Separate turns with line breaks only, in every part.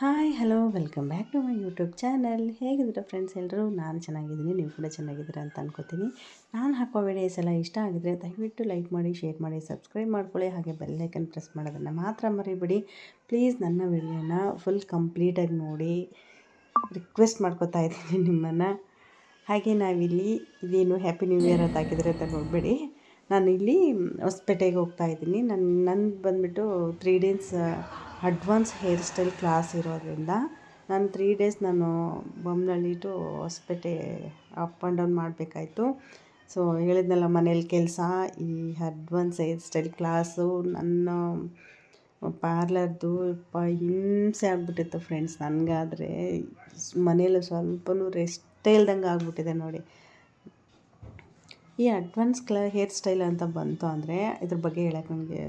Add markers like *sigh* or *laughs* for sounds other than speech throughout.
Hi, hello, welcome back to my YouTube channel. ಹೇಗಿದ್ದೀರಾ friends ಎಲ್ಲರೂ? ನಾನು ಚೆನ್ನಾಗಿದ್ದೀನಿ, ನೀವು ಕೂಡ ಚೆನ್ನಾಗಿದ್ದೀರಾ ಅಂತ ಅನ್ಕೋತೀನಿ. ನಾನು ಹಾಕೋ ವಿಡಿಯೋಸ್ ಎಲ್ಲ ಇಷ್ಟ ಆಗಿದ್ರೆ ದಯವಿಟ್ಟು ಲೈಕ್ ಮಾಡಿ ಶೇರ್ ಮಾಡಿ ಸಬ್ಸ್ಕ್ರೈಬ್ ಮಾಡ್ಕೊಳ್ಳಿ. ಹಾಗೆ ಬೆಲ್ಲೈಕನ್ ಪ್ರೆಸ್ ಮಾಡೋದನ್ನು ಮಾತ್ರ ಮರಿಬೇಡಿ. ಪ್ಲೀಸ್ ನನ್ನ ವಿಡಿಯೋನ ಫುಲ್ ಕಂಪ್ಲೀಟಾಗಿ ನೋಡಿ ರಿಕ್ವೆಸ್ಟ್ ಮಾಡ್ಕೋತಾ ಇದ್ದೀನಿ ನಿಮ್ಮನ್ನು. ಹಾಗೆ ನಾವಿಲ್ಲಿ ಇದೇನು ಹ್ಯಾಪಿ ನ್ಯೂ ಇಯರ್ ಅಂತ ಹಾಕಿದರೆ ಅಂತ ನೋಡಬೇಡಿ. ನಾನು ಇಲ್ಲಿ ಹೊಸಪೇಟೆಗೆ ಹೋಗ್ತಾ ಇದ್ದೀನಿ. ನನ್ನ ನನ್ನ ಬಂದುಬಿಟ್ಟು three days advance hair style class ಇರೋದರಿಂದ ನಾನು ತ್ರೀ ಡೇಸ್ ನಾನು Bommanahalli to Hosapete up and down ಮಾಡಬೇಕಾಯ್ತು. So ಹೇಳಿದ್ನಲ್ಲ ಮನೇಲಿ ಕೆಲಸ, ಈ ಅಡ್ವಾನ್ಸ್ ಹೇರ್ ಸ್ಟೈಲ್ ಕ್ಲಾಸು ನನ್ನ ಪಾರ್ಲರ್ದು ಪ ಹಿಂಸೆ ಆಗ್ಬಿಟ್ಟಿತ್ತು ಫ್ರೆಂಡ್ಸ್ ನನಗಾದರೆ. ಮನೇಲಿ ಸ್ವಲ್ಪನೂ ರೆಸ್ಟೇ ಇಲ್ದಂಗೆ ಆಗಿಬಿಟ್ಟಿದೆ ನೋಡಿ. ಈ ಅಡ್ವಾನ್ಸ್ ಕ್ಲ ಹೇರ್ ಸ್ಟೈಲ್ ಅಂತ ಬಂತು ಅಂದರೆ ಇದ್ರ ಬಗ್ಗೆ ಹೇಳಕ್ಕೆ ನನಗೆ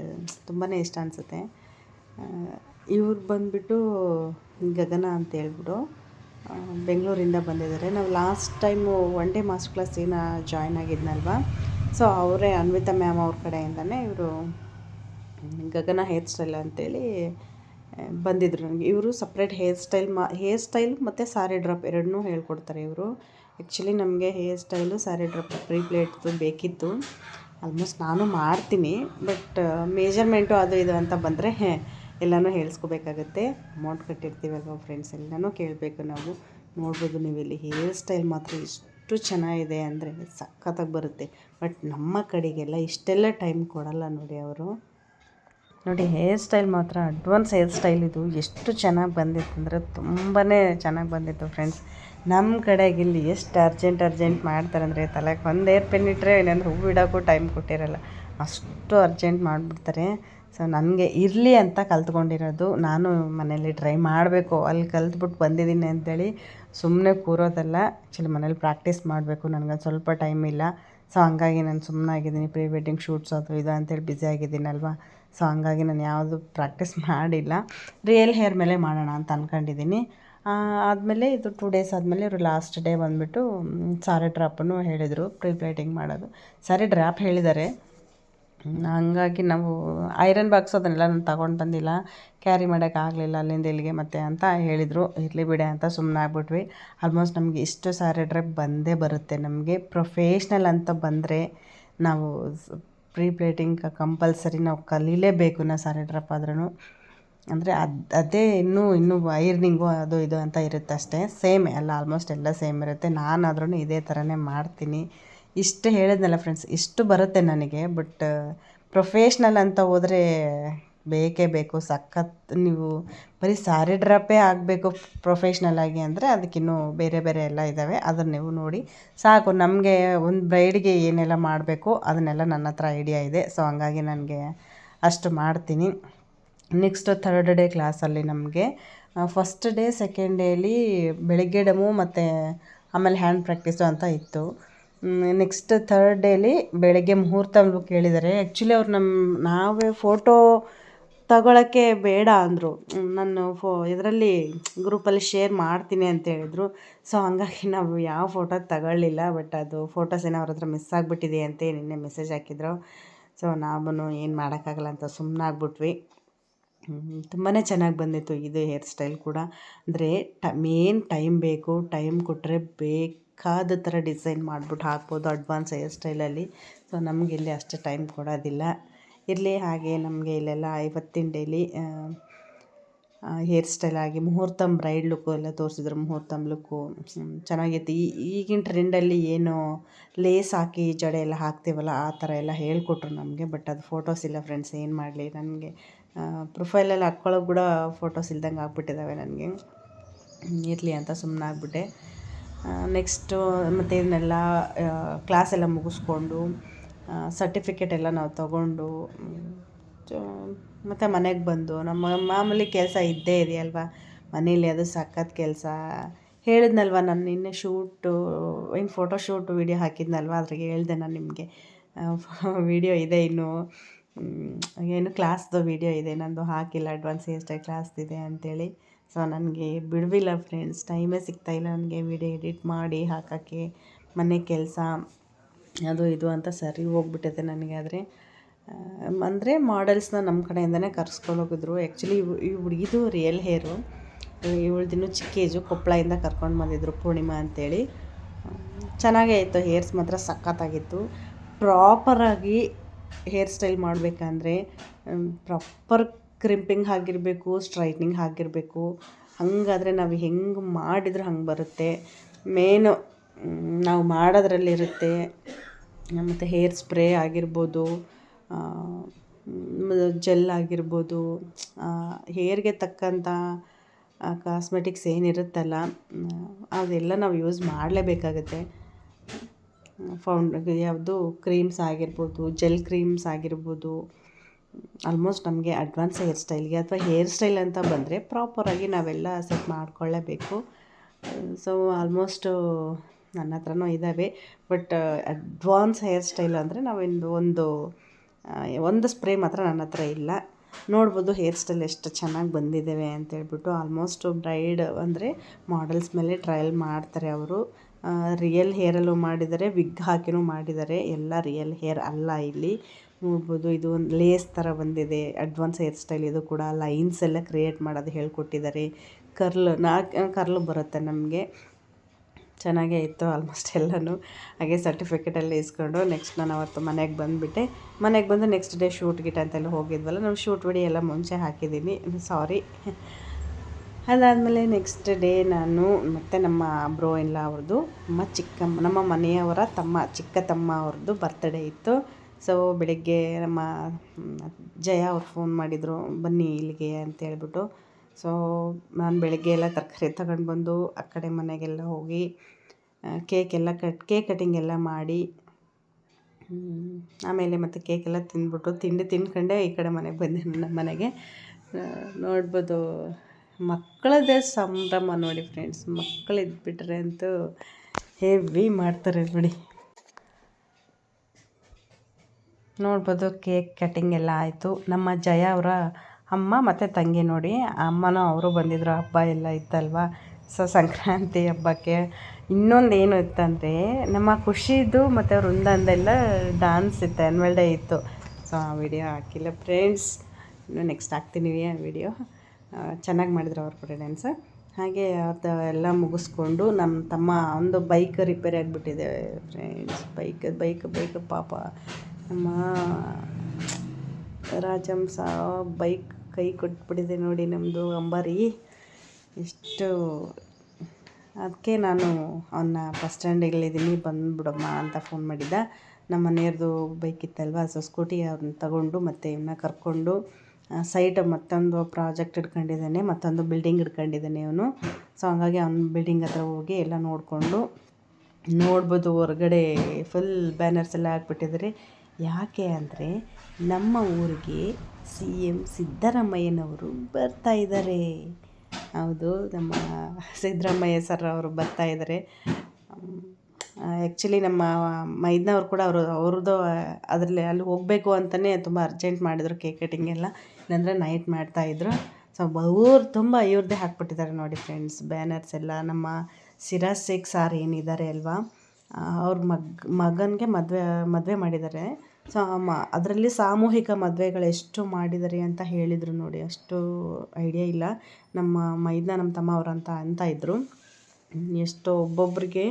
ತುಂಬಾ ಇಷ್ಟ ಅನಿಸುತ್ತೆ. ಇವ್ರು ಬಂದುಬಿಟ್ಟು ಗಗನ ಅಂತ ಹೇಳ್ಬಿಟ್ಟು ಬೆಂಗಳೂರಿಂದ ಬಂದಿದ್ದಾರೆ. ನಾವು last time one day master class ಏನೋ ಜಾಯ್ನ್ ಆಗಿದ್ನಲ್ವ? ಸೊ ಅವರೇ ಅನ್ವಿತಾ ಮ್ಯಾಮ್ ಅವ್ರ ಕಡೆಯಿಂದನೇ ಇವರು ಗಗನ ಹೇರ್ ಸ್ಟೈಲ್ ಅಂತೇಳಿ ಬಂದಿದ್ದರು ನನಗೆ. ಇವರು ಸಪ್ರೇಟ್ ಹೇರ್ ಸ್ಟೈಲ್ ಮಾ ಹೇರ್ ಸ್ಟೈಲ್ ಮತ್ತು ಸಾರಿ ಡ್ರಾಪ್ ಎರಡನ್ನೂ ಹೇಳ್ಕೊಡ್ತಾರೆ ಇವರು. ಆ್ಯಕ್ಚುಲಿ ನಮಗೆ hair style sari drop pre ಪ್ಲೇಟ್ದು ಬೇಕಿತ್ತು. ಆಲ್ಮೋಸ್ಟ್ ನಾನು ಮಾಡ್ತೀನಿ ಬಟ್ ಮೇಜರ್ಮೆಂಟು ಅದು ಇದು ಅಂತ ಬಂದರೆ ಎಲ್ಲನೂ ಹೇಳಿಸ್ಕೋಬೇಕಾಗತ್ತೆ. ಅಮೌಂಟ್ ಕಟ್ಟಿರ್ತೀವಲ್ವ ಫ್ರೆಂಡ್ಸ್ ಎಲ್ಲನೂ ಕೇಳಬೇಕು ನಾವು. ನೋಡ್ಬೋದು ನೀವು ಇಲ್ಲಿ ಹೇರ್ ಸ್ಟೈಲ್ ಮಾತ್ರ ಎಷ್ಟು ಚೆನ್ನಾಗಿದೆ ಅಂದರೆ ಸಖತ್ತಾಗಿ ಬರುತ್ತೆ. ಬಟ್ ನಮ್ಮ ಕಡೆಗೆಲ್ಲ ಇಷ್ಟೆಲ್ಲ ಟೈಮ್ ಕೊಡಲ್ಲ ನೋಡಿ ಅವರು. ನೋಡಿ ಹೇರ್ ಸ್ಟೈಲ್ ಮಾತ್ರ ಅಡ್ವಾನ್ಸ್ ಹೇರ್ ಸ್ಟೈಲ್ ಇದು ಎಷ್ಟು ಚೆನ್ನಾಗಿ ಬಂದಿತ್ತು ಅಂದರೆ ತುಂಬಾ ಚೆನ್ನಾಗಿ ಬಂದಿತ್ತು ಫ್ರೆಂಡ್ಸ್ ನಮ್ಮ ಕಡೆಗೆ ಇಲ್ಲಿ ಎಷ್ಟು ಅರ್ಜೆಂಟ್ ಅರ್ಜೆಂಟ್ ಮಾಡ್ತಾರೆ ಅಂದರೆ ತಲೆಗೆ ಒಂದು ಏರ್ ಪೆನ್ ಇಟ್ಟರೆ ಇನ್ನೊಂದು ಹೂವು ಇಡೋಕ್ಕೂ ಟೈಮ್ ಕೊಟ್ಟಿರಲ್ಲ. ಅಷ್ಟು ಅರ್ಜೆಂಟ್ ಮಾಡಿಬಿಡ್ತಾರೆ. ಸೊ ನನಗೆ ಇರಲಿ ಅಂತ ಕಲ್ತ್ಕೊಂಡಿರೋದು. ನಾನು ಮನೇಲಿ ಟ್ರೈ ಮಾಡಬೇಕು. ಅಲ್ಲಿ ಕಲ್ತ್ಬಿಟ್ಟು ಬಂದಿದ್ದೀನಿ ಅಂತೇಳಿ ಸುಮ್ಮನೆ ಕೂರೋದಲ್ಲ. ಆ್ಯಕ್ಚುಲಿ ಮನೇಲಿ ಪ್ರಾಕ್ಟೀಸ್ ಮಾಡಬೇಕು. ನನಗೆ ಸ್ವಲ್ಪ ಟೈಮ್ ಇಲ್ಲ. ಸೊ ಹಂಗಾಗಿ ನಾನು ಸುಮ್ಮನಾಗಿದ್ದೀನಿ ಪ್ರೀ ವೆಡ್ಡಿಂಗ್ ಶೂಟ್ಸ್ ಅದು ಇದು ಅಂತೇಳಿ ಬ್ಯುಸಿ ಅಲ್ವಾ ಸೊ ಹಂಗಾಗಿ ನಾನು ಯಾವುದು ಪ್ರಾಕ್ಟೀಸ್ ಮಾಡಿಲ್ಲ. ರಿಯಲ್ ಹೇರ್ ಮೇಲೆ ಮಾಡೋಣ ಅಂತ ಅಂದ್ಕೊಂಡಿದ್ದೀನಿ ಆದಮೇಲೆ ಇದು ಟೂ ಡೇಸ್ ಆದಮೇಲೆ ಇವರು ಲಾಸ್ಟ್ ಡೇ ಬಂದುಬಿಟ್ಟು ಸಾರಿ ಡ್ರಾಪನ್ನು ಹೇಳಿದರು. ಪ್ರೀ ಪ್ಲೇಟಿಂಗ್ ಮಾಡೋದು. ಸಾರಿ ಡ್ರಾಪ್ ಹೇಳಿದ್ದಾರೆ. ಹಂಗಾಗಿ ನಾವು ಐರನ್ ಬಾಕ್ಸ್ ಅದನ್ನೆಲ್ಲ ನಾನು ತಗೊಂಡು ಬಂದಿಲ್ಲ. ಕ್ಯಾರಿ ಆಗಲಿಲ್ಲ ಅಲ್ಲಿಂದ ಇಲ್ಲಿಗೆ ಮತ್ತೆ ಅಂತ ಹೇಳಿದರು. ಇರಲಿ ಬಿಡೆ ಅಂತ ಸುಮ್ಮನೆ ಆಗ್ಬಿಟ್ವಿ. ಆಲ್ಮೋಸ್ಟ್ ನಮಗೆ ಇಷ್ಟು ಸಾರಿ ಡ್ರಾಪ್ ಬಂದೇ ಬರುತ್ತೆ. ನಮಗೆ ಪ್ರೊಫೆಷ್ನಲ್ ಅಂತ ಬಂದರೆ ನಾವು ಪ್ರೀ ಪ್ಲೇಟಿಂಗ್ ಕಂಪಲ್ಸರಿ ನಾವು ಕಲೀಲೇಬೇಕು ನಾ ಸಾರಿ ಡ್ರಪ್ ಆದ್ರೂ ಅಂದರೆ ಅದು, ಅದೇ ಇನ್ನೂ ಇನ್ನೂ ಐರ್ನಿಂಗು ಅದು ಇದು ಅಂತ ಇರುತ್ತೆ ಅಷ್ಟೇ. ಸೇಮ್ ಎಲ್ಲ ಆಲ್ಮೋಸ್ಟ್ ಎಲ್ಲ ಸೇಮ್ ಇರುತ್ತೆ. ನಾನಾದ್ರೂ ಇದೇ ಥರನೇ ಮಾಡ್ತೀನಿ. ಇಷ್ಟು ಹೇಳಿದ್ನಲ್ಲ ಫ್ರೆಂಡ್ಸ್ ಇಷ್ಟು ಬರುತ್ತೆ ನನಗೆ ಬಟ್ ಪ್ರೊಫೆಷ್ನಲ್ ಅಂತ ಹೋದರೆ ಬೇಕೇ ಬೇಕು. ಸಖತ್ ನೀವು ಬರೀ ಸಾರಿ ಡ್ರಾಪೇ ಆಗಬೇಕು ಪ್ರೊಫೇಷ್ನಲಾಗಿ ಅಂದರೆ ಅದಕ್ಕಿನ್ನೂ ಬೇರೆ ಬೇರೆ ಎಲ್ಲ ಇದ್ದಾವೆ ಅದನ್ನು ನೀವು ನೋಡಿ, ಸಾಕು. ನಮಗೆ ಒಂದು ಬ್ರೈಡ್ಗೆ ಏನೆಲ್ಲ ಮಾಡಬೇಕು, ಅದನ್ನೆಲ್ಲ ನನ್ನ ಹತ್ರ ಐಡಿಯಾ ಇದೆ. ಸೊ ಹಂಗಾಗಿ ನನಗೆ ಅಷ್ಟು ಮಾಡ್ತೀನಿ. ನೆಕ್ಸ್ಟ್ ಥರ್ಡ್ ಡೇ ಕ್ಲಾಸಲ್ಲಿ ನಮಗೆ ಫಸ್ಟ್ ಡೇ ಸೆಕೆಂಡ್ ಡೇಲಿ ಬೆಳಗ್ಗೆ ಡಮು ಮತ್ತು ಆಮೇಲೆ ಹ್ಯಾಂಡ್ ಪ್ರಾಕ್ಟೀಸು ಅಂತ ಇತ್ತು. ನೆಕ್ಸ್ಟ್ ಥರ್ಡ್ ಡೇಲಿ ಬೆಳಗ್ಗೆ ಮುಹೂರ್ತ ಕೇಳಿದ್ದಾರೆ ಆ್ಯಕ್ಚುಲಿ ಅವ್ರು ನಮ್ಮ ನಾವೇ ಫೋಟೋ ತಗೊಳ್ಳೋಕ್ಕೆ ಬೇಡ ಅಂದರು. ನಾನು ಫೋ, ಇದರಲ್ಲಿ ಗ್ರೂಪಲ್ಲಿ ಶೇರ್ ಮಾಡ್ತೀನಿ ಅಂತ ಹೇಳಿದರು. ಸೊ ಹಂಗಾಗಿ ನಾವು ಯಾವ ಫೋಟೋ ತಗೊಳ್ಳಿಲ್ಲ ಬಟ್ ಅದು ಫೋಟೋಸ್ ಏನೋ ಅವ್ರ ಹತ್ರ ಮಿಸ್ ಆಗಿಬಿಟ್ಟಿದೆ ಅಂತ ನಿನ್ನೆ ಮೆಸೇಜ್ ಹಾಕಿದ್ರು. ಸೊ ನಾವೂ ಏನು ಮಾಡೋಕ್ಕಾಗಲ್ಲ ಅಂತ ಸುಮ್ಮನಾಗ್ಬಿಟ್ವಿ ತುಂಬಾ ಚೆನ್ನಾಗಿ ಬಂದಿತ್ತು ಇದು ಹೇರ್ ಸ್ಟೈಲ್ ಕೂಡ. ಅಂದರೆ ಟ ಮೇನ್ ಟೈಮ್ ಬೇಕು ಟೈಮ್ ಕೊಟ್ಟರೆ ಬೇಕಾದ ಥರ ಡಿಸೈನ್ ಮಾಡ್ಬಿಟ್ಟು ಹಾಕ್ಬೋದು ಅಡ್ವಾನ್ಸ್ ಹೇರ್ ಸ್ಟೈಲಲ್ಲಿ. ಸೊ, ನಮಗೆ ಇಲ್ಲಿ ಅಷ್ಟು ಟೈಮ್ ಕೊಡೋದಿಲ್ಲ. ಇರಲಿ, ಹಾಗೆ ನಮಗೆ ಇಲ್ಲೆಲ್ಲ ಐವತ್ತಿನ ಡೈಲಿ ಹೇರ್ ಸ್ಟೈಲ್ ಆಗಿ ಮುಹೂರ್ತಮ್ ಬ್ರೈಡ್ ಲುಕ್ಕು ಎಲ್ಲ ತೋರಿಸಿದ್ರು. ಮುಹೂರ್ತಮ್ ಲುಕ್ಕು ಚೆನ್ನಾಗಿತ್ತು ಈ ಈಗಿನ ಟ್ರೆಂಡಲ್ಲಿ ಏನು ಲೇಸ್ ಹಾಕಿ ಜಡೆ ಎಲ್ಲ ಹಾಕ್ತೀವಲ್ಲ, ಆ ಥರ ಎಲ್ಲ ಹೇಳಿಕೊಟ್ರು ನಮಗೆ. ಬಟ್ ಅದು ಫೋಟೋಸ್ ಇಲ್ಲ ಫ್ರೆಂಡ್ಸ್, ಏನು ಮಾಡಲಿ? ನನಗೆ ಪ್ರೊಫೈಲಲ್ಲಿ ಹಾಕ್ಕೊಳ್ಳೋಕೆ ಕೂಡ ಫೋಟೋಸ್ ಇಲ್ದಂಗೆ ಆಗ್ಬಿಟ್ಟಿದ್ದಾವೆ ನನಗೆ. ಇರಲಿ ಅಂತ ಸುಮ್ಮನಾಗ್ಬಿಟ್ಟೆ ನೆಕ್ಸ್ಟು ಮತ್ತು ಇದನ್ನೆಲ್ಲ ಕ್ಲಾಸೆಲ್ಲ ಮುಗಿಸ್ಕೊಂಡು ಸರ್ಟಿಫಿಕೇಟ್ ಎಲ್ಲ ನಾವು ತಗೊಂಡು ಮತ್ತು ಮನೆಗೆ ಬಂದು, ನಮ್ಮ ಮಾಮೂಲಿ ಕೆಲಸ ಇದ್ದೇ ಇದೆಯಲ್ವಾ? ಮನೇಲಿ ಅದು ಸಖತ್ ಕೆಲಸ. ಹೇಳಿದ್ನಲ್ವ ನಾನು ನಿನ್ನೆ ಶೂಟು ಇನ್ನು ಫೋಟೋ ಶೂಟ್ ವೀಡಿಯೋ ಹಾಕಿದ್ನಲ್ವ? ಅದ್ರಾಗೆ ಹೇಳಿದೆ ನಾನು ನಿಮಗೆ. ವೀಡಿಯೋ ಇದೆ ಇನ್ನು. ಏನು ಕ್ಲಾಸ್ದು ವೀಡಿಯೋ ಇದೆ, ನಂದು ಹಾಕಿಲ್ಲ ಅಡ್ವಾನ್ಸ್ ಸ್ಟೈಲ್ ಕ್ಲಾಸ್ದಿದೆ ಅಂಥೇಳಿ ಸೊ ನನಗೆ ಬಿಡುವಿಲ್ಲ ಫ್ರೆಂಡ್ಸ್, ಟೈಮೇ ಸಿಗ್ತಾಯಿಲ್ಲ ನನಗೆ ವಿಡಿಯೋ ಎಡಿಟ್ ಮಾಡಿ ಹಾಕೋಕ್ಕೆ, ಮನೆ ಕೆಲಸ, ಅದು ಇದು ಅಂತ ಸರಿ ಹೋಗ್ಬಿಟ್ಟಿದೆ ನನಗೆ. ಆದರೆ ಅಂದರೆ ಮಾಡಲ್ಸ್ನ ನಮ್ಮ ಕಡೆಯಿಂದನೇ ಕರ್ಸ್ಕೊಂಡು ಹೋಗಿದ್ರು. ಆ್ಯಕ್ಚುಲಿ ಈ ಹುಡುಗಿದು ರಿಯಲ್ ಹೇರು ಇವಳ್ದಿನ್ನೂ ಚಿಕ್ಕ ಏಜು ಕೊಪ್ಪಳದಿಂದ ಕರ್ಕೊಂಡು ಬಂದಿದ್ರು ಪೂರ್ಣಿಮಾ ಅಂತೇಳಿ. ಚೆನ್ನಾಗೇ ಇತ್ತು ಹೇರ್ಸ್ ಮಾತ್ರ ಸಖತ್ತಾಗಿತ್ತು. ಪ್ರಾಪರಾಗಿ ಹೇರ್ ಸ್ಟೈಲ್ ಮಾಡಬೇಕಂದ್ರೆ ಪ್ರಾಪರ್ ಕ್ರಿಂಪಿಂಗ್ ಆಗಿರಬೇಕು ಸ್ಟ್ರೈಟ್ನಿಂಗ್ ಆಗಿರಬೇಕು ಹಾಗಾದ್ರೆ ನಾವು ಹೆಂಗೆ ಮಾಡಿದ್ರೆ ಹಂಗೆ ಬರುತ್ತೆ. ಮೇನು ನಾವು ಮಾಡೋದ್ರಲ್ಲಿರುತ್ತೆ. ಮತ್ತು ಹೇರ್ ಸ್ಪ್ರೇ ಆಗಿರ್ಬೋದು ಜೆಲ್ ಆಗಿರ್ಬೋದು ಹೇರ್ಗೆ ತಕ್ಕಂಥ ಕಾಸ್ಮೆಟಿಕ್ಸ್ ಏನಿರುತ್ತಲ್ಲ, ಅದೆಲ್ಲ ನಾವು ಯೂಸ್ ಮಾಡಲೇಬೇಕಾಗತ್ತೆ. ಫೌಂಡ್ ಯಾವುದು ಕ್ರೀಮ್ಸ್ ಆಗಿರ್ಬೋದು ಜೆಲ್ ಕ್ರೀಮ್ಸ್ ಆಗಿರ್ಬೋದು ಆಲ್ಮೋಸ್ಟ್ ನಮಗೆ ಅಡ್ವಾನ್ಸ್ ಹೇರ್ ಸ್ಟೈಲ್ಗೆ ಅಥವಾ ಹೇರ್ ಸ್ಟೈಲ್ ಅಂತ ಬಂದರೆ ಪ್ರಾಪರಾಗಿ ನಾವೆಲ್ಲ ಸೆಟ್ ಮಾಡ್ಕೊಳ್ಳೇಬೇಕು. ಸೊ ಆಲ್ಮೋಸ್ಟು ನನ್ನ ಹತ್ರನೂ ಇದ್ದಾವೆ ಬಟ್ ಅಡ್ವಾನ್ಸ್ ಹೇರ್ ಸ್ಟೈಲ್ ಅಂದರೆ ನಾವಿಂದು ಒಂದು ಒಂದು ಸ್ಪ್ರೇ ಮಾತ್ರ ನನ್ನ ಹತ್ರ ಇಲ್ಲ. ನೋಡ್ಬೋದು ಹೇರ್ ಸ್ಟೈಲ್ ಎಷ್ಟು ಚೆನ್ನಾಗಿ ಬಂದಿದ್ದೇವೆ ಅಂತೇಳ್ಬಿಟ್ಟು ಆಲ್ಮೋಸ್ಟ್ ಬ್ರೈಡ್ ಅಂದರೆ ಮಾಡಲ್ಸ್ ಮೇಲೆ ಟ್ರಯಲ್ ಮಾಡ್ತಾರೆ ಅವರು. ರಿಯಲ್ ಹೇರಲ್ಲೂ ಮಾಡಿದ್ದಾರೆ ವಿಗ್ ಹಾಕಿನೂ ಮಾಡಿದ್ದಾರೆ. ಎಲ್ಲ ರಿಯಲ್ ಹೇರ್ ಅಲ್ಲ ಇಲ್ಲಿ. ನೋಡ್ಬೋದು, ಇದು ಒಂದು ಲೇಸ್ ಥರ ಬಂದಿದೆ. ಅಡ್ವಾನ್ಸ್ ಹೇರ್ ಸ್ಟೈಲ್ ಇದು ಕೂಡ ಲೈನ್ಸ್ ಎಲ್ಲ ಕ್ರಿಯೇಟ್ ಮಾಡೋದು ಹೇಳ್ಕೊಟ್ಟಿದ್ದಾರೆ. ಕರ್ಲ್ ನಾಲ್ಕು ಕರ್ಲ್ ಬರುತ್ತೆ ನಮಗೆ. ಚೆನ್ನಾಗೇ ಇತ್ತು ಆಲ್ಮೋಸ್ಟ್ ಎಲ್ಲನೂ. ಹಾಗೆ ಸರ್ಟಿಫಿಕೇಟೆಲ್ಲ ಇಸ್ಕೊಂಡು ನೆಕ್ಸ್ಟ್ ನಾನು ಅವತ್ತು ಮನೆಗೆ ಬಂದುಬಿಟ್ಟೆ. ಮನೆಗೆ ಬಂದು ನೆಕ್ಸ್ಟ್ ಡೇ ಶೂಟ್ ಗಿಟ್ ಅಂತೆಲ್ಲ ಹೋಗಿದ್ವಲ್ಲ, ನಾವು ಶೂಟ್ ವಿಡಿಯೋ ಎಲ್ಲ ಮುಂಚೆ ಹಾಕಿದ್ದೀನಿ ಸಾರಿ ಅದಾದಮೇಲೆ ನೆಕ್ಸ್ಟ್ ಡೇ ನಾನು ಮತ್ತು ನಮ್ಮ ಬ್ರೋ ಎಲ್ಲ ಅವ್ರದ್ದು ನಮ್ಮ ಚಿಕ್ಕಮ್ಮ, ನಮ್ಮ ಮನೆಯವರ ತಮ್ಮ, ಚಿಕ್ಕ ತಮ್ಮ ಅವ್ರದ್ದು ಬರ್ತ್ಡೇ ಇತ್ತು. ಸೊ ಬೆಳಗ್ಗೆ ನಮ್ಮ ಜಯ ಅವ್ರು ಫೋನ್ ಮಾಡಿದರು, ಬನ್ನಿ ಇಲ್ಲಿಗೆ ಅಂತ ಹೇಳ್ಬಿಟ್ಟು. ಸೊ ನಾನು ಬೆಳಗ್ಗೆ ಎಲ್ಲ ತರಕಾರಿ ತಗೊಂಡು ಬಂದು, ಆ ಕಡೆ ಮನೆಗೆಲ್ಲ ಹೋಗಿ ಕೇಕ್ ಎಲ್ಲ ಕಟ್ ಕೇಕ್ ಕಟಿಂಗ್ ಎಲ್ಲ ಮಾಡಿ ಆಮೇಲೆ ಮತ್ತು ಕೇಕೆಲ್ಲ ತಿಂದ್ಬಿಟ್ಟು, ತಿಂಡಿ ತಿನ್ಕೊಂಡೆ ಈ ಕಡೆ ಮನೆಗೆ ಬಂದೆ ನನ್ನ ಮನೆಗೆ. ನೋಡ್ಬೋದು, ಮಕ್ಕಳದೇ ಸಂಭ್ರಮ ನೋಡಿ ಫ್ರೆಂಡ್ಸ್ ಮಕ್ಕಳು ಇದ್ಬಿಟ್ರೆ ಅಂತೂ ಹೆವಿ ಮಾಡ್ತಾರೆ ನೋಡಿ ನೋಡ್ಬೋದು ಕೇಕ್ ಕಟ್ಟಿಂಗ್ ಎಲ್ಲ ಆಯಿತು. ನಮ್ಮ ಜಯ ಅವರ ಅಮ್ಮ ಮತ್ತು ತಂಗಿ ನೋಡಿ, ಅಮ್ಮನೂ ಅವರು ಬಂದಿದ್ದರು ಹಬ್ಬ ಎಲ್ಲ ಇತ್ತಲ್ವ? ಸೊ ಸಂಕ್ರಾಂತಿ ಹಬ್ಬಕ್ಕೆ. ಇನ್ನೊಂದು ಏನು ಇತ್ತಂದರೆ, ನಮ್ಮ ಖುಷಿದು ಮತ್ತು ವೃಂದಂದೆಲ್ಲ ಡ್ಯಾನ್ಸ್ ಇತ್ತು ಆ್ಯನ್ವಲ್ ಡೇ ಇತ್ತು. ಸೊ ಆ ವಿಡಿಯೋ ಹಾಕಿಲ್ಲ ಫ್ರೆಂಡ್ಸ್ ಇನ್ನು ನೆಕ್ಸ್ಟ್ ಹಾಕ್ತೀನಿ ಆ ವಿಡಿಯೋ ಚೆನ್ನಾಗಿ ಮಾಡಿದ್ರು ಅವ್ರ ಕೂಡ ಡ್ಯಾನ್ಸ್ ಹಾಗೆ ಅವ್ರದ್ದು ಎಲ್ಲ ಮುಗಿಸ್ಕೊಂಡು ನಮ್ಮ ತಮ್ಮ ಒಂದು ಬೈಕ್ ರಿಪೇರಿ ಆಗಿಬಿಟ್ಟಿದೆ ಫ್ರೆಂಡ್ಸ್ ಬೈಕ್ ಬೈಕ್ ಬೈಕ್ ಪಾಪ. ನಮ್ಮ ರಾಜಂಸ ಬೈಕ್ ಕೈ ಕೊಟ್ಬಿಟ್ಟಿದೆ ನೋಡಿ ನಮ್ಮದು ಅಂಬಾರಿ. ಎಷ್ಟು ಅದಕ್ಕೆ ನಾನು ಅವನ್ನ ಬಸ್ ಸ್ಟ್ಯಾಂಡಲ್ಲಿದ್ದೀನಿ ಬಂದುಬಿಡಮ್ಮ ಅಂತ ಫೋನ್ ಮಾಡಿದ್ದ. ನಮ್ಮ ಮನೆಯವ್ರದ್ದು ಬೈಕ್ ಇತ್ತಲ್ವ, ಸೊ ಸ್ಕೂಟಿ ಅವ್ರನ್ನ ತಗೊಂಡು ಮತ್ತು ಇವನ್ನ ಕರ್ಕೊಂಡು ಸೈಟ್ ಮತ್ತೊಂದು ಪ್ರಾಜೆಕ್ಟ್ ಇಟ್ಕೊಂಡಿದ್ದಾನೆ, ಮತ್ತೊಂದು ಬಿಲ್ಡಿಂಗ್ ಇಟ್ಕೊಂಡಿದ್ದಾನೆ ಅವನು ಸೊ ಹಂಗಾಗಿ ಅವ್ನ ಬಿಲ್ಡಿಂಗ್ ಹತ್ರ ಹೋಗಿ ಎಲ್ಲ ನೋಡಿಕೊಂಡು ನೋಡ್ಬೋದು ಹೊರ್ಗಡೆ ಫುಲ್ ಬ್ಯಾನರ್ಸ್ ಎಲ್ಲ ಹಾಕ್ಬಿಟ್ಟಿದ್ದಾರೆ. ಯಾಕೆ ಅಂದರೆ ನಮ್ಮ ಊರಿಗೆ ಸಿ ಎಂ ಸಿದ್ದರಾಮಯ್ಯನವರು ಬರ್ತಾ ಇದ್ದಾರೆ. ಹೌದು, ನಮ್ಮ ಸಿದ್ದರಾಮಯ್ಯ ಸರ್ ಅವರು ಬರ್ತಾ ಇದ್ದಾರೆ. ಆ್ಯಕ್ಚುಲಿ ನಮ್ಮ ಮೈದ್ನವ್ರು ಕೂಡ ಅವರು, ಅವ್ರದ್ದು ಅದರಲ್ಲಿ ಅಲ್ಲಿ ಹೋಗಬೇಕು ಅಂತಲೇ ತುಂಬ ಅರ್ಜೆಂಟ್ ಮಾಡಿದರು ಕೇಕ್ ಕಟಿಂಗ್ ಎಲ್ಲ. ಇಲ್ಲಾಂದರೆ ನೈಟ್ ಮಾಡ್ತಾಯಿದ್ರು ಸೊ ಅವ್ರು ತುಂಬ ಇವ್ರದ್ದೇ ಹಾಕ್ಬಿಟ್ಟಿದ್ದಾರೆ ನೋಡಿ ಫ್ರೆಂಡ್ಸ್ ಬ್ಯಾನರ್ಸ್ ಎಲ್ಲ. ನಮ್ಮ ಸಿರಾ ಶೇಖ್ ಸಾರ್ ಏನಿದ್ದಾರೆ ಅಲ್ವಾ, ಅವ್ರ ಮಗ್, ಮಗನಿಗೆ ಮದುವೆ ಮದುವೆ ಮಾಡಿದ್ದಾರೆ. ಸೊ ಅದರಲ್ಲಿ ಸಾಮೂಹಿಕ ಮದುವೆಗಳು ಎಷ್ಟು ಮಾಡಿದ್ದಾರೆ ಅಂತ ಹೇಳಿದರು ನೋಡಿ, ಅಷ್ಟು ಐಡಿಯಾ ಇಲ್ಲ. ನಮ್ಮ ಮೈದ್ನ, ನಮ್ಮ ತಮ್ಮ ಅವರಂತ ಅಂತ ಇದ್ದರು ಎಷ್ಟು ಒಬ್ಬೊಬ್ಬರಿಗೆ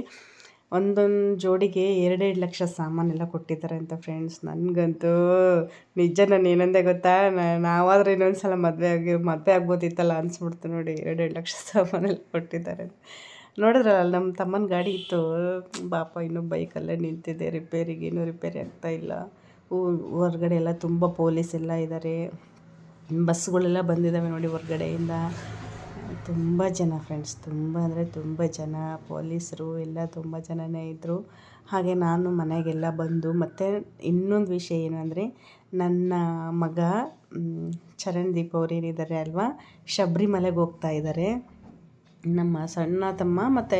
ಒಂದೊಂದು ಜೋಡಿಗೆ ಎರಡೆರಡು ಲಕ್ಷ ಸಾಮಾನೆಲ್ಲ ಕೊಟ್ಟಿದ್ದಾರೆ ಅಂತ ಫ್ರೆಂಡ್ಸ್ ನನಗಂತೂ ನಿಜ ನಾನು ಏನಂದೆ ಗೊತ್ತಾ? ನಾವಾದರೂ ಇನ್ನೊಂದು ಸಲ ಮದುವೆ ಆಗಿ, ಮದುವೆ ಆಗ್ಬೋದಿತ್ತಲ್ಲ ಅನಿಸ್ಬಿಡ್ತು ನೋಡಿ, ಎರಡೆರಡು ಲಕ್ಷ ಸಾಮಾನೆಲ್ಲ ಕೊಟ್ಟಿದ್ದಾರೆ ನೋಡಿದ್ರಲ್ಲ, ನಮ್ಮ ತಮ್ಮನ ಗಾಡಿ ಇತ್ತು. ಬಾಪ ಇನ್ನೂ ಬೈಕಲ್ಲೇ ನಿಂತಿದೆ ರಿಪೇರಿಗೆ ಇನ್ನೂ ರಿಪೇರಿ ಆಗ್ತಾಯಿಲ್ಲ ಹೊರ್ಗಡೆ ಎಲ್ಲ ತುಂಬ ಪೊಲೀಸ್ ಎಲ್ಲ ಇದ್ದಾರೆ ಬಸ್ಗಳೆಲ್ಲ ಬಂದಿದ್ದಾವೆ ನೋಡಿ ಹೊರ್ಗಡೆಯಿಂದ. ತುಂಬ ಜನ ಫ್ರೆಂಡ್ಸ್ ತುಂಬ ಅಂದರೆ ತುಂಬ ಜನ. ಪೊಲೀಸರು ಎಲ್ಲ ತುಂಬ ಜನನೇ ಇದ್ದರು ಹಾಗೆ ನಾನು ಮನೆಗೆಲ್ಲ ಬಂದು ಮತ್ತು ಇನ್ನೊಂದು ವಿಷಯ ಏನು ನನ್ನ ಮಗ ಚರಣ್ದೀಪ್ ಅವ್ರು ಏನಿದ್ದಾರೆ ಅಲ್ವಾ, ಶಬರಿಮಲೆಗೆ ಹೋಗ್ತಾ ಇದ್ದಾರೆ. ನಮ್ಮ ಸಣ್ಣ ತಮ್ಮ ಮತ್ತು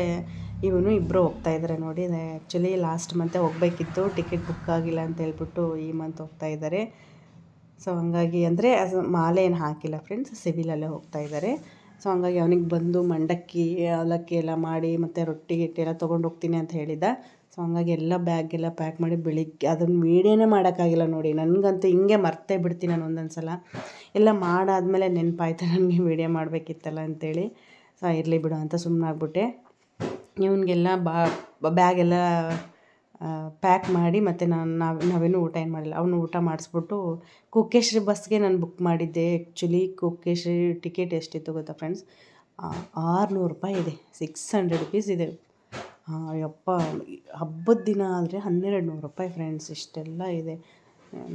ಇವನು ಇಬ್ಬರು ಹೋಗ್ತಾ ಇದ್ದಾರೆ ನೋಡಿ. ಆ್ಯಕ್ಚುಲಿ ಲಾಸ್ಟ್ ಮಂತೆ ಹೋಗಬೇಕಿತ್ತು. ಟಿಕೆಟ್ ಬುಕ್ ಆಗಿಲ್ಲ ಅಂತ ಹೇಳ್ಬಿಟ್ಟು ಈ ಮಂತ್ ಹೋಗ್ತಾ ಇದ್ದಾರೆ ಸೊ ಹಂಗಾಗಿ ಅಂದರೆ ಅದು ಮಾಲೆ ಏನು ಹಾಕಿಲ್ಲ ಫ್ರೆಂಡ್ಸ್ ಸಿವಿಲಲ್ಲೇ ಹೋಗ್ತಾ ಇದ್ದಾರೆ ಸೊ ಹಂಗಾಗಿ ಅವನಿಗೆ ಬಂದು ಮಂಡಕ್ಕಿ, ಅವಲಕ್ಕಿ ಎಲ್ಲ ಮಾಡಿ ಮತ್ತು ರೊಟ್ಟಿ, ಗಿಟ್ಟಿ ಎಲ್ಲ ತೊಗೊಂಡು ಹೋಗ್ತೀನಿ ಅಂತ ಹೇಳಿದ್ದ ಸೊ ಹಂಗಾಗಿ ಎಲ್ಲ ಬ್ಯಾಗೆಲ್ಲ ಪ್ಯಾಕ್ ಮಾಡಿ ಬೆಳಿಗ್ಗೆ ಅದನ್ನು ವೀಡಿಯೋನೇ ಮಾಡೋಕ್ಕಾಗಿಲ್ಲ ನೋಡಿ. ನನಗಂತೂ ಹಿಂಗೆ ಮರ್ತೇ ಬಿಡ್ತೀನಿ ನಾನು ಒಂದೊಂದು ಸಲ ಎಲ್ಲ ಮಾಡಾದಮೇಲೆ ನೆನಪಾಯ್ತು. *laughs* ನನಗೆ ವೀಡಿಯೋ ಮಾಡಬೇಕಿತ್ತಲ್ಲ ಅಂತೇಳಿ. ಸೊ ಇರಲಿ ಬಿಡು ಅಂತ ಸುಮ್ಮನಾಗ್ಬಿಟ್ಟೆ ಇವನಿಗೆಲ್ಲ ಬಾ, ಬ್ಯಾಗೆಲ್ಲ ಪ್ಯಾಕ್ ಮಾಡಿ ಮತ್ತು ನಾನು, ನಾವು, ನಾವೇನು ಊಟ ಏನು ಮಾಡಿಲ್ಲ. ಅವನು ಊಟ ಮಾಡಿಸ್ಬಿಟ್ಟು ಕುಕ್ಕೆಶ್ರೀ ಬಸ್ಗೆ ನಾನು ಬುಕ್ ಮಾಡಿದ್ದೆ ಆ್ಯಕ್ಚುಲಿ ಕುಕ್ಕೆಶ್ರೀ ಟಿಕೆಟ್ ಎಷ್ಟಿತ್ತು ಗೊತ್ತಾ ಫ್ರೆಂಡ್ಸ್ ಆರುನೂರು ರೂಪಾಯಿ ಇದೆ. ಸಿಕ್ಸ್ ಹಂಡ್ರೆಡ್ ರುಪೀಸ್ ಇದೆ. ಯಪ್ಪ, ಹಬ್ಬದ ದಿನ ಆದರೆ ಹನ್ನೆರಡು ನೂರು ರೂಪಾಯಿ ಫ್ರೆಂಡ್ಸ್ ಇಷ್ಟೆಲ್ಲ ಇದೆ.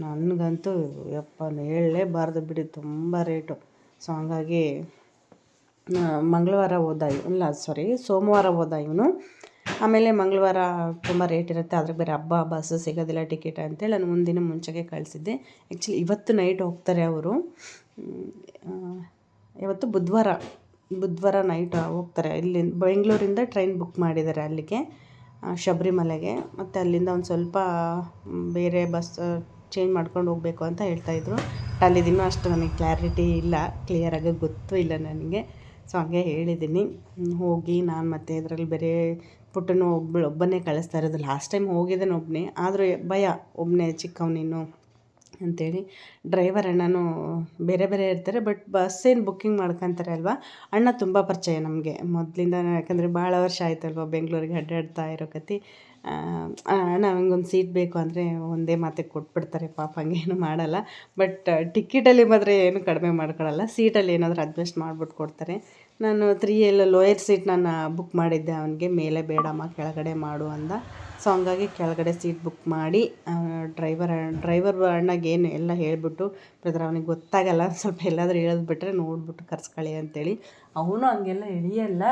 ನನಗಂತೂ ಯಪ್ಪ, ಹೇಳಲೇಬಾರ್ದು ಬಿಡಿ, ತುಂಬ ರೇಟು ಸೊ ಹಂಗಾಗಿ ಮಂಗಳವಾರ ಹೋದ ಇಲ್ಲ ಸಾರಿ ಸೋಮವಾರ ಹೋದ ಇವನು. ಆಮೇಲೆ ಮಂಗಳವಾರ ತುಂಬ ರೇಟ್ ಇರುತ್ತೆ, ಆದರೆ ಬೇರೆ ಹಬ್ಬ ಬಸ್ಸು ಸಿಗೋದಿಲ್ಲ ಟಿಕೆಟ್ ಅಂತೇಳಿ ನಾನು ಒಂದಿನ ಮುಂಚೆಗೆ ಕಳಿಸಿದ್ದೆ. ಆ್ಯಕ್ಚುಲಿ ಇವತ್ತು ನೈಟ್ ಹೋಗ್ತಾರೆ ಅವರು. ಇವತ್ತು ಬುಧವಾರ ಬುಧವಾರ ನೈಟ್ ಹೋಗ್ತಾರೆ. ಇಲ್ಲಿ ಬೆಂಗಳೂರಿಂದ ಟ್ರೈನ್ ಬುಕ್ ಮಾಡಿದ್ದಾರೆ ಅಲ್ಲಿಗೆ ಶಬರಿಮಲೆಗೆ. ಮತ್ತು ಅಲ್ಲಿಂದ ಒಂದು ಸ್ವಲ್ಪ ಬೇರೆ ಬಸ್ ಚೇಂಜ್ ಮಾಡ್ಕೊಂಡು ಹೋಗಬೇಕು ಅಂತ ಹೇಳ್ತಾಯಿದ್ರು ದಿನ ಅಷ್ಟು ನನಗೆ ಕ್ಲಾರಿಟಿ ಇಲ್ಲ ಕ್ಲಿಯರಾಗಿ ಗೊತ್ತೂ ಇಲ್ಲ ನನಗೆ. ಸೊ ಹಾಗೆ ಹೇಳಿದ್ದೀನಿ. ಹೋಗಿ ನಾನು ಮತ್ತೆ ಇದರಲ್ಲಿ ಬೇರೆ ಪುಟ್ಟನು ಒಬ್ಬಳು, ಒಬ್ಬನೇ ಕಳಿಸ್ತಾ ಇರೋದು. ಲಾಸ್ಟ್ ಟೈಮ್ ಹೋಗಿದ್ದೇನೆ ಒಬ್ಬನೇ ಆದರೂ ಭಯ ಒಬ್ಬನೇ ಚಿಕ್ಕವನಿನ್ನು ಅಂಥೇಳಿ ಡ್ರೈವರ್ ಅಣ್ಣನೂ ಬೇರೆ ಬೇರೆ ಇರ್ತಾರೆ ಬಟ್ ಬಸ್ ಏನು ಬುಕ್ಕಿಂಗ್ ಮಾಡ್ಕೊಂತಾರೆ ಅಲ್ವಾ? ಅಣ್ಣ ತುಂಬ ಪರಿಚಯ ನಮಗೆ ಮೊದಲಿಂದ ಯಾಕಂದರೆ ಭಾಳ ವರ್ಷ ಆಯ್ತಲ್ವ ಬೆಂಗಳೂರಿಗೆ ಅಡ್ಡಾಡ್ತಾ ಇರೋ ಕತೆ ಒಂದು ಸೀಟ್ ಬೇಕು ಅಂದರೆ ಒಂದೇ ಮಾತೆ ಕೊಟ್ಬಿಡ್ತಾರೆ, ಪಾಪ ಹಂಗೇನು ಮಾಡಲ್ಲ. ಬಟ್ ಟಿಕೆಟಲ್ಲಿ ಮಾತ್ರ ಏನು ಕಡಿಮೆ ಮಾಡ್ಕೊಳ್ಳಲ್ಲ ಸೀಟಲ್ಲಿ ಏನಾದರೂ ಅಡ್ಜಸ್ಟ್ ಮಾಡ್ಬಿಟ್ಟು ಕೊಡ್ತಾರೆ. ನಾನು ತ್ರೀ ಎಲ್ ಲೋಯರ್ ಸೀಟ್ ನಾನು ಬುಕ್ ಮಾಡಿದ್ದೆ ಅವನಿಗೆ, ಮೇಲೆ ಬೇಡಮ್ಮ, ಕೆಳಗಡೆ ಮಾಡು ಅಂದ. ಸೊ ಹಂಗಾಗಿ ಕೆಳಗಡೆ ಸೀಟ್ ಬುಕ್ ಮಾಡಿ ಡ್ರೈವರ್ ಡ್ರೈವರ್ ಅಣ್ಣಗೆ ಏನು ಎಲ್ಲ ಹೇಳಿಬಿಟ್ಟು, ಬ್ರದರ್, ಅವನಿಗೆ ಗೊತ್ತಾಗಲ್ಲ, ಸ್ವಲ್ಪ ಎಲ್ಲಾದರೂ ಹೇಳಿದ್ಬಿಟ್ರೆ ನೋಡ್ಬಿಟ್ಟು ಕರ್ಸ್ಕೊಳ್ಳಿ ಅಂತೇಳಿ. ಅವನು ಹಂಗೆಲ್ಲ ಹಿಡಿಯಲ್ಲ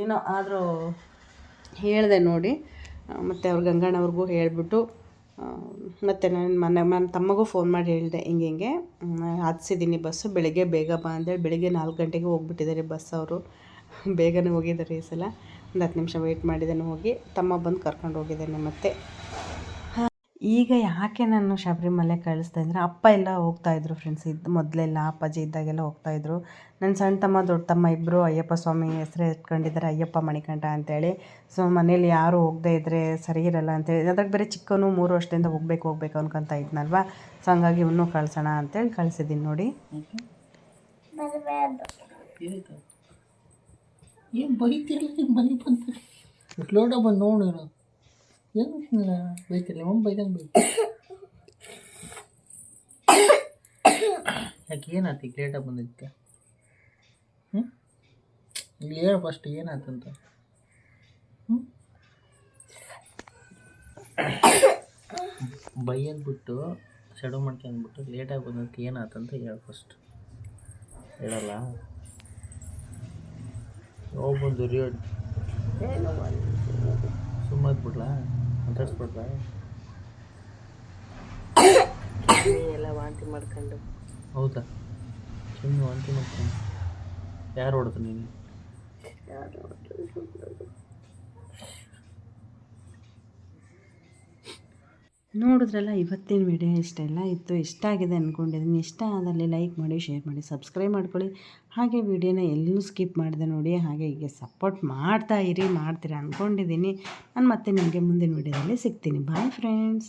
ಏನೋ ಆದರೂ ಹೇಳಿದೆ ನೋಡಿ. ಮತ್ತು ಅವ್ರ ಗಂಗಣ್ಣವ್ರಿಗೂ ಹೇಳಿಬಿಟ್ಟು ಮತ್ತು ನನ್ನ ಮನೆ, ನನ್ನ ತಮ್ಮಗೂ ಫೋನ್ ಮಾಡಿ ಹೇಳಿದೆ, ಹಿಂಗೆ ಹಿಂಗೆ. ಹತ್ಸಿದ್ದೀನಿ ಬಸ್ಸು ಬೆಳಗ್ಗೆ ಬೇಗ ಬಾ ಅಂದೇಳಿ, ಬೆಳಿಗ್ಗೆ ನಾಲ್ಕು ಗಂಟೆಗೆ ಹೋಗ್ಬಿಟ್ಟಿದ್ದಾರೆ ಬಸ್ ಅವರು. *laughs* ಬೇಗನೆ ಹೋಗಿದ್ದಾರೆ ಈ ಸಲ. ಒಂದು ಹತ್ತು ನಿಮಿಷ ವೆಯ್ಟ್ ಮಾಡಿದ್ದೇನೆ ಹೋಗಿ. ತಮ್ಮ ಬಂದು ಕರ್ಕೊಂಡು ಹೋಗಿದ್ದೇನೆ ಮತ್ತೆ. ಈಗ ಯಾಕೆ ನಾನು ಶಬರಿಮಲೆ ಕಳಿಸ್ದೆ ಅಂದರೆ ಅಪ್ಪ ಎಲ್ಲ ಹೋಗ್ತಾಯಿದ್ರು ಫ್ರೆಂಡ್ಸ್ ಇದು ಮೊದಲೆಲ್ಲ, ಅಪ್ಪಾಜಿ ಇದ್ದಾಗೆಲ್ಲ ಹೋಗ್ತಾಯಿದ್ರು ನನ್ನ ಸಣ್ಣ ತಮ್ಮ, ದೊಡ್ಡ ತಮ್ಮ ಇಬ್ಬರು ಅಯ್ಯಪ್ಪ ಸ್ವಾಮಿ ಹೆಸರು ಎತ್ಕೊಂಡಿದ್ದಾರೆ ಅಯ್ಯಪ್ಪ ಮಣಿಕಂಠ ಅಂತೇಳಿ. ಸೊ ಮನೇಲಿ ಯಾರು ಹೋಗದೇ ಇದ್ದರೆ ಸರಿ ಇರಲ್ಲ ಅಂತೇಳಿ. ಅದಕ್ಕೆ ಬೇರೆ ಚಿಕ್ಕನು ಮೂರು ವರ್ಷದಿಂದ ಹೋಗ್ಬೇಕು ಹೋಗ್ಬೇಕು ಅನ್ಕೊತ ಇದ್ನಲ್ವ? ಸೊ ಹಂಗಾಗಿ ಇವನು ಕಳ್ಸೋಣ ಅಂತೇಳಿ ಕಳಿಸಿದ್ದೀನಿ ನೋಡಿ.
ಏನು ಬೈತಿರಲಿ ಮನೆ ಬಂತು ಏನು ಬೈತಿರಲಿ ಒಮ್ಮೆ ಬೈದಂಗೆ ಬೈ ಯಾಕೆ ಏನಾಯ್ತು? ಈಗ ಲೇಟಾಗಿ ಬಂದಿದ್ದೆ ಹ್ಞೂ ಇಲ್ಲಿ ಹೇಳು ಫಸ್ಟ್ ಏನಾಯ್ತಂತ ಹ್ಞೂ ಬೈಯೋದು ಬಿಟ್ಟು ಸೆಡವು ಮಾಡ್ಕೊಂಡ್ಬಿಟ್ಟು ಲೇಟಾಗಿ ಬಂದಕ್ಕೆ ಏನಾಯ್ತಂತ ಹೇಳು ಫಸ್ಟ್ ಹೇಳಲ್ಲ? ಹೋಗಿ ಬಂದು ರಿಯೋಡ್ ಸುಮ್ಮನೆ ಬಿಡ್ಲಾ? ಮಾತಾಡ್ಸ್ಬಿಡ್ಲಾ
ಎಲ್ಲ ವಾಂತಿ ಮಾಡ್ಕೊಂಡು.
ಹೌದಾ? ಸುಮ್ಮನೆ ವಾಂತಿ ಮಾಡ್ಕೊಂಡು ಯಾರು ಹೊಡೆದು ನೀನು?
ನೋಡಿದ್ರಲ್ಲ, ಇವತ್ತಿನ ವಿಡಿಯೋ ಇಷ್ಟೆಲ್ಲ ಇತ್ತು. ಇಷ್ಟ ಆಗಿದೆ ಅಂದ್ಕೊಂಡಿದ್ದೀನಿ ಇಷ್ಟ ಆದಲ್ಲಿ ಲೈಕ್ ಮಾಡಿ, ಶೇರ್ ಮಾಡಿ, ಸಬ್ಸ್ಕ್ರೈಬ್ ಮಾಡ್ಕೊಳ್ಳಿ. ಹಾಗೆ ವಿಡಿಯೋನ ಎಲ್ಲೂ ಸ್ಕಿಪ್ ಮಾಡಿದೆ ನೋಡಿ, ಹಾಗೆ ಹೀಗೆ ಸಪೋರ್ಟ್ ಮಾಡ್ತಾ ಇರಿ, ಮಾಡ್ತೀರಾ ಅಂದ್ಕೊಂಡಿದ್ದೀನಿ ನಾನು ಮತ್ತೆ ನಿಮಗೆ ಮುಂದಿನ ವಿಡಿಯೋದಲ್ಲಿ ಸಿಗ್ತೀನಿ. Bye friends